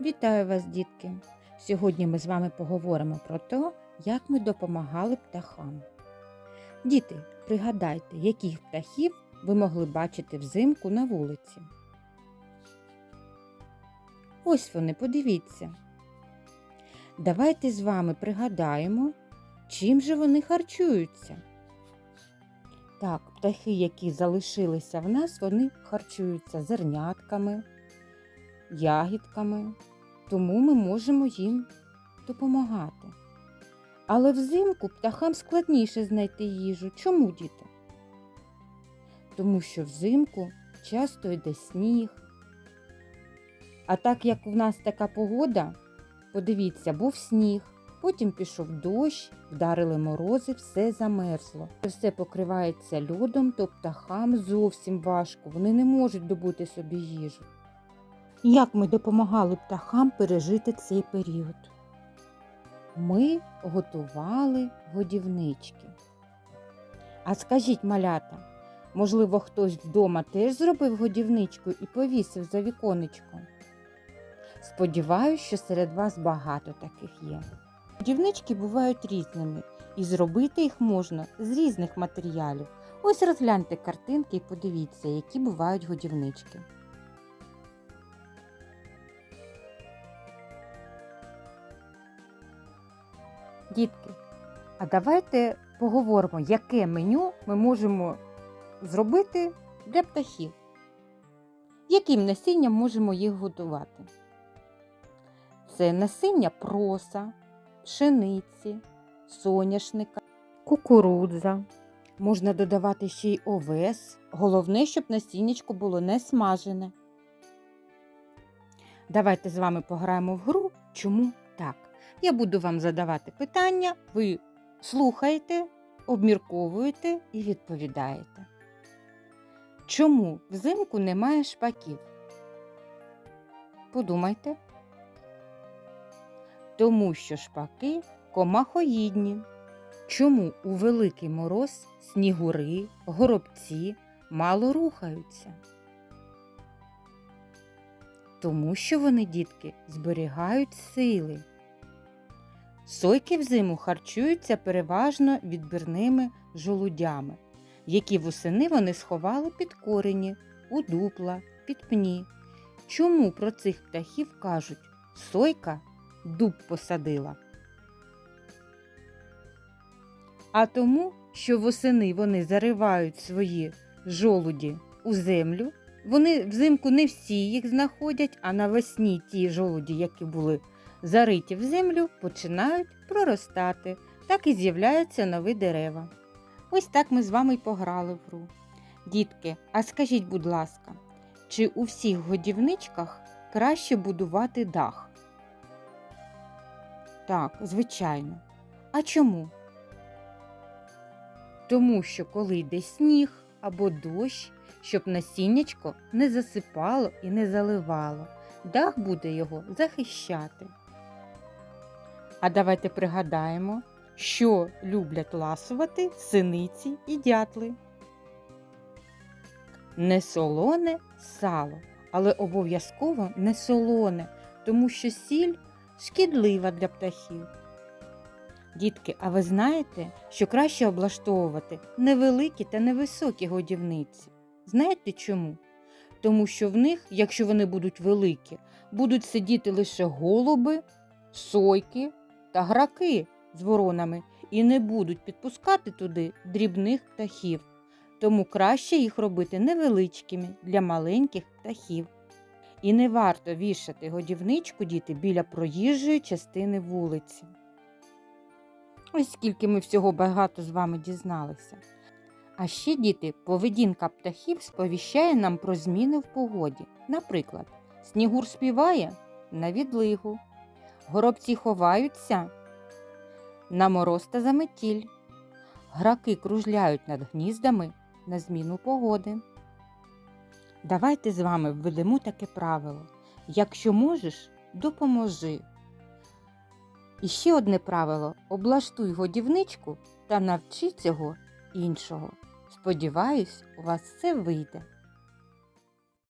Вітаю вас, дітки! Сьогодні ми з вами поговоримо про те, як ми допомагали птахам. Діти, пригадайте, яких птахів ви могли бачити взимку на вулиці. Ось вони, подивіться. Давайте з вами пригадаємо, чим же вони харчуються. Так, птахи, які залишилися в нас, вони харчуються зернятками, ягідками, тому ми можемо їм допомагати. Але взимку птахам складніше знайти їжу. Чому, діти? Тому що взимку часто йде сніг. А так як у нас така погода, подивіться, був сніг, потім пішов дощ, вдарили морози, все замерзло. Все покривається льодом, то птахам зовсім важко, вони не можуть добути собі їжу. Як ми допомагали птахам пережити цей період? Ми готували годівнички. А скажіть, малята, можливо, хтось вдома теж зробив годівничку і повісив за віконечком? Сподіваюсь, що серед вас багато таких є. Годівнички бувають різними, і зробити їх можна з різних матеріалів. Ось розгляньте картинки і подивіться, які бувають годівнички. Дітки, а давайте поговоримо, яке меню ми можемо зробити для птахів. Яким насінням можемо їх годувати? Це насіння проса, пшениці, соняшника, кукурудза. Можна додавати ще й овес. Головне, щоб насіннячко було не смажене. Давайте з вами пограємо в гру. Чому? Я буду вам задавати питання, ви слухаєте, обмірковуєте і відповідаєте. Чому взимку немає шпаків? Подумайте. Тому що шпаки комахоїдні. Чому у великий мороз снігури, горобці мало рухаються? Тому що вони, дітки, зберігають сили. Сойки взиму харчуються переважно відбірними жолудями, які восени вони сховали під корені, у дупла, під пні. Чому про цих птахів кажуть сойка дуб посадила? А тому, що восени вони заривають свої жолуді у землю, вони взимку не всі їх знаходять, а навесні ті жолуді, які були зариті в землю, починають проростати, так і з'являються нові дерева. Ось так ми з вами й пограли в гру. Дітки, а скажіть, будь ласка, чи у всіх годівничках краще будувати дах? Так, звичайно. А чому? Тому що коли йде сніг або дощ, щоб насіннячко не засипало і не заливало, дах буде його захищати. А давайте пригадаємо, що люблять ласувати синиці і дятли. Не солоне сало, але обов'язково не солоне, тому що сіль шкідлива для птахів. Дітки, а ви знаєте, що краще облаштовувати невеликі та невисокі годівниці? Знаєте чому? Тому що в них, якщо вони будуть великі, будуть сидіти лише голуби, сойки та граки з воронами і не будуть підпускати туди дрібних птахів. Тому краще їх робити невеличкими для маленьких птахів. І не варто вішати годівничку діти біля проїжджої частини вулиці. Ось скільки ми всього багато з вами дізналися. А ще, діти, поведінка птахів сповіщає нам про зміни в погоді. Наприклад, снігур співає на відлигу, горобці ховаються на мороз та заметіль, граки кружляють над гніздами на зміну погоди. Давайте з вами введемо таке правило. Якщо можеш, допоможи. І ще одне правило облаштуй годівничку та навчи цього іншого. Сподіваюсь, у вас все вийде.